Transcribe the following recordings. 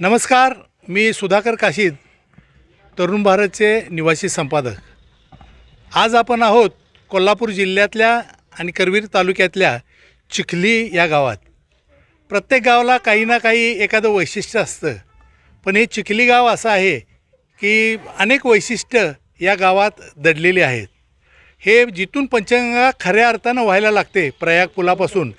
नमस्कार मी सुधाकर काशीद तरुण भारतचे निवासी संपादक. आज आपण आहोत कोल्हापूर जिल्ह्यातल्या आणि करवीर तालुक्यातल्या चिखली या गावात. प्रत्येक गावाला काही ना काही एखादं वैशिष्ट्य असतं. पण हे चिखली गाव असं आहे की अनेक वैशिष्ट्य या गावात दडलेली आहेत. हे जिथून पंचगंगा खऱ्या अर्थानं व्हायला लागते प्रयाग पुलापासून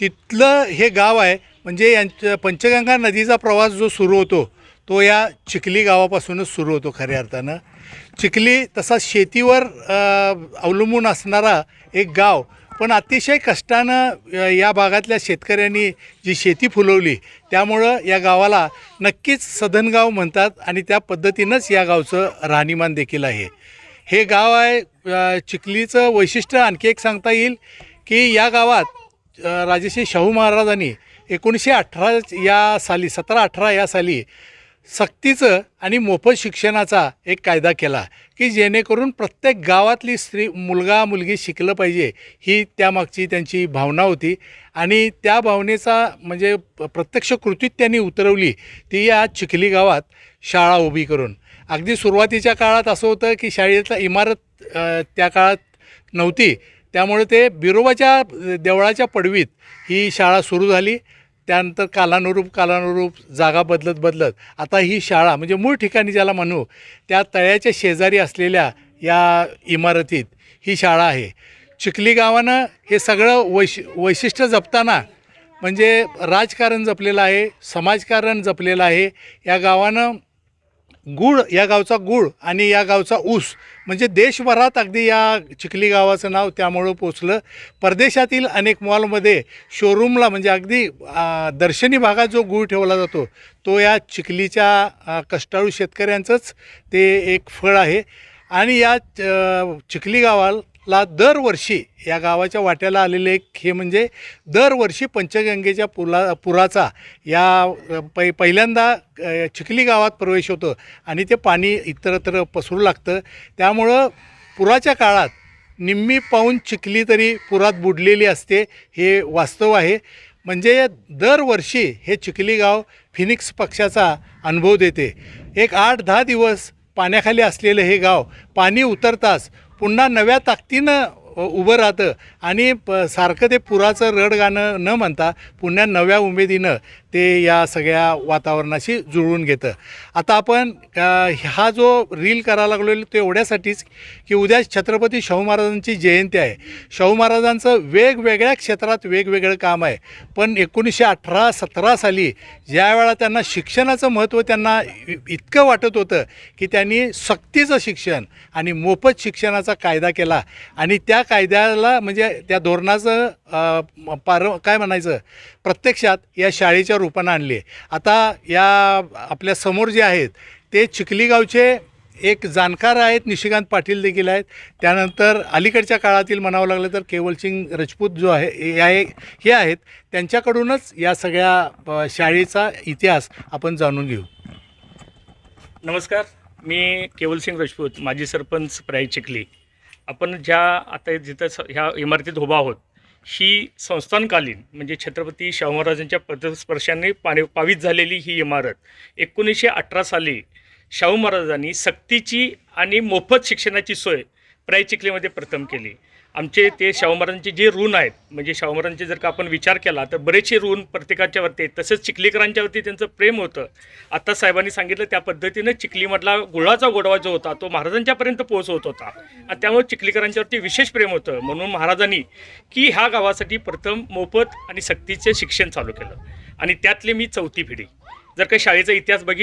तिथलं हे गाव आहे म्हणजे यांच्या पंचगंगा नदीचा प्रवास जो सुरू होतो तो या चिखली गावापासूनच सुरू होतो खऱ्या अर्थानं. चिखली तसा शेतीवर अवलंबून असणारा एक गाव पण अतिशय कष्टानं या भागातल्या शेतकऱ्यांनी जी शेती फुलवली त्यामुळं या गावाला नक्कीच सदनगाव म्हणतात आणि त्या पद्धतीनंच या गावचं राहणीमान देखील आहे. हे गाव आहे चिखलीचं वैशिष्ट्य आणखी एक सांगता येईल की या गावात राजेश्री शाहू महाराजांनी एकोणीसशे अठरा या साली सतरा अठरा या साली सक्तीचं आणि मोफत शिक्षणाचा एक कायदा केला की जेणेकरून प्रत्येक गावातली स्त्री मुलगा मुलगी शिकलं पाहिजे. ही त्यामागची त्यांची भावना होती आणि त्या भावनेचा म्हणजे प्रत्यक्ष कृतीत त्यांनी उतरवली. ती या चिखली गावात शाळा उभी करून. अगदी सुरुवातीच्या काळात असं होतं की शाळेतला इमारत त्या काळात नव्हती. त्यामुळे ते बिरोबाच्या देवळाच्या पडवीत ही शाळा सुरू झाली. त्यानंतर कालानुरूप कालानुरूप जागा बदलत बदलत. आता ही शाळा म्हणजे मूळ ठिकाणी ज्याला म्हणू त्या तळ्याच्या शेजारी असलेल्या या इमारतीत ही शाळा आहे. चिखली गावानं हे सगळं वैश वैशिष्ट्य जपताना म्हणजे राजकारण जपलेलं आहे समाजकारण जपलेलं आहे. या गावानं गुळ या गावचा गुळ आणि या गावचा ऊस. म्हणजे देशभरात अगदी या चिखली गावाचं नाव त्यामुळं पोचलं. परदेशातील अनेक मॉलमध्ये शोरूमला म्हणजे अगदी दर्शनी भागात जो गुळ ठेवला जातो तो या चिखलीच्या कष्टाळू शेतकऱ्यांचंच ते एक फळ आहे. आणि या चिखली गावाला ला दरवर्षी या गावाच्या वाट्याला आलेले एक हे म्हणजे दरवर्षी पंचगंगेच्या पुला पुराचा या पै पहिल्यांदा चिखली गावात प्रवेश होतो आणि ते पाणी इतरत्र पसरू लागतं. त्यामुळं पुराच्या काळात निम्मी पाऊन चिखली तरी पुरात बुडलेली असते हे वास्तव आहे. म्हणजे दरवर्षी हे चिखली गाव फिनिक्स पक्षाचा अनुभव देते. एक आठ दहा दिवस पाण्याखाली असलेलं हे गाव पाणी उतरताच पुन्हा नव्या ताकदीनं उभं राहतं. आणि प सारखं ते पुराचं रड गाणं न म्हणता पुन्हा नव्या उमेदीनं ते या सगळ्या वातावरणाशी जुळवून घेतं. आता आपण हा जो रील करायला लागलो तो एवढ्यासाठीच की उद्या छत्रपती शाहू महाराजांची जयंती आहे. शाहू महाराजांचं वेगवेगळ्या क्षेत्रात वेगवेगळं काम आहे. पण एकोणीसशे अठरा सतरा साली ज्या वेळा त्यांना शिक्षणाचं महत्त्व त्यांना इतकं वाटत होतं की त्यांनी सक्तीचं शिक्षण आणि मोफत शिक्षणाचा कायदा केला आणि त्या कायद्याला म्हणजे त्या धोरणाचं पार काय म्हणायचं? प्रत्यक्षात या शाळेच्या रूपानं आणली आहे. आता या आपल्यासमोर जे आहेत ते चिखली गावचे एक जाणकार आहेत निशिकांत पाटील देखील आहेत. त्यानंतर अलीकडच्या काळातील म्हणावं लागलं तर केवलसिंग राजपूत जो आहे हे हे आहेत. त्यांच्याकडूनच या सगळ्या शाळेचा इतिहास आपण जाणून घेऊ. नमस्कार. मी केवलसिंग राजपूत माजी सरपंच प्राई चिखली. आपण ज्या आता जिथं स- ह्या इमारतीत उभा आहोत ही संस्थानकालीन म्हणजे छत्रपती शाहू महाराजांच्या पदस्पर्शाने पाणी पावित झालेली ही इमारत एकोणीसशे अठरा साली शाहू महाराजांनी सक्तीची आणि मोफत शिक्षणाची सोय प्राई चिखलीमध्ये प्रथम केली. आमचे ते शाहू महाराजांचे जे ऋण आहेत म्हणजे शाहू महाराजांचे जर का आपण विचार केला तर बरेचसे ऋण प्रत्येकाच्या वरती तसंच चिखलीकरांच्या वरती त्यांचं प्रेम होतं. आता साहेबांनी सांगितलं त्या पद्धतीनं चिखलीमधला गुळाचा गोडवा जो होता तो महाराजांच्यापर्यंत पोहोचवत होता. आणि त्यामुळे चिखलीकरांच्यावरती विशेष प्रेम होतं. म्हणून महाराजांनी की ह्या गावासाठी प्रथम मोफत आणि सक्तीचे शिक्षण चालू केलं. आणि त्यातले मी चौथी पिढी. जर का शाळेचा इतिहास बघितला